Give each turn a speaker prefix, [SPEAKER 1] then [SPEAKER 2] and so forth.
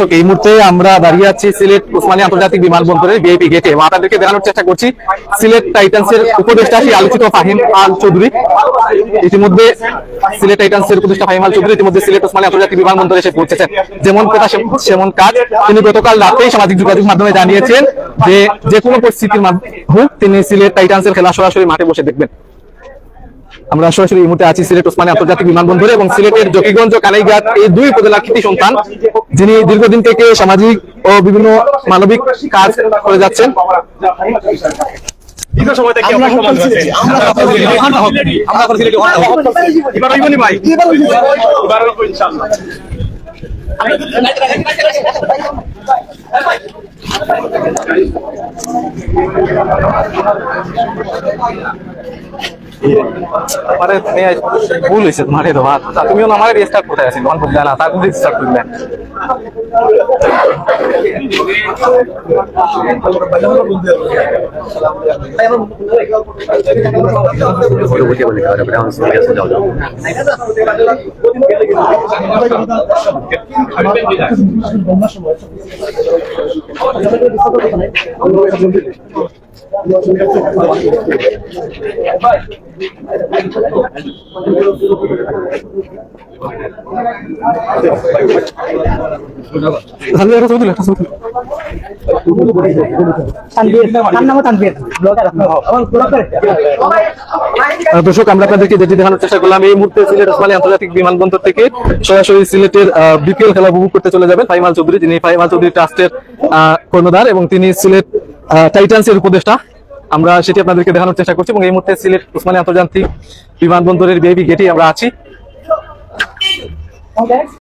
[SPEAKER 1] দর্শক, এই মুহূর্তে আমরা দাঁড়িয়ে আছি সিলেট ওসমানী আন্তর্জাতিক বিমানবন্দরের বিআইপি গেটে এবং আপনাদেরকে দেখানোর চেষ্টা করছি সিলেট টাইটান্সের উপদেষ্টা সেই আলোচিত ফাহিম আল চৌধুরী। ইতিমধ্যে সিলেট টাইটান্সের উপদেষ্টা ফাহিম আল চৌধুরী ইতিমধ্যে সিলেট ওসমানী আন্তর্জাতিক বিমানবন্দরে এসে পৌঁছেছেন। যেমন কথা সেমন কাজ। তিনি গতকাল রাতেই সামাজিক যোগাযোগ মাধ্যমে জানিয়েছেন যে যে কোনো পরিস্থিতির মাধ্যমে তিনি সিলেট টাইটান্সের খেলা সরাসরি মাঠে বসে দেখবেন। আমরা সরাসরি এই মুহূর্তে আছি সিলেট ওসমানী আন্তর্জাতিক বিমানবন্দরে এবং সিলেটের জকিগঞ্জ কানাইঘাট এই দুই উপজেলার কৃতি সন্তান যিনি দীর্ঘদিন থেকে সামাজিক ও বিভিন্ন মানবিক কাজ করে যাচ্ছেন।
[SPEAKER 2] দীর্ঘ সময় থেকে
[SPEAKER 3] আমরা
[SPEAKER 2] অপেক্ষমান
[SPEAKER 3] হক
[SPEAKER 2] রয়েছে।
[SPEAKER 3] করছি,
[SPEAKER 1] আমরা করে সিলেটে ঘণ্টা হোক।
[SPEAKER 2] এবার হইবনি ভাই এবার হইব ইনশাআল্লাহ
[SPEAKER 1] আমারে তুমি ভুল হয়েছে তোমার তোমার তুমিও আমার রেস্টার্ট কোথায় আছি তখন বুঝলে না তারপর রেস্টার্ট করলে তাহলে
[SPEAKER 3] তানভীর তার নামও তানভীর ব্লগার আমার ব্লগার
[SPEAKER 1] দর্শক, আমরা আপনাদেরকে যেটি দেখানোর চেষ্টা করলাম, এই মুহূর্তে সিলেট ওসমানী আন্তর্জাতিক বিমানবন্দর থেকে সরাসরি সিলেটের বিপিএল খেলা উপভোগ করতে চলে যাবেন ফাইমাল চৌধুরী, যিনি ফাইমাল চৌধুরী ট্রাস্টের কর্ণধার এবং তিনি সিলেট টাইটান্সের উপদেষ্টা। আমরা সেটি আপনাদেরকে দেখানোর চেষ্টা করছি এবং এই মুহূর্তে সিলেট ওসমানী আন্তর্জাতিক বিমানবন্দরের বিআইবি গেটে আমরা আছি।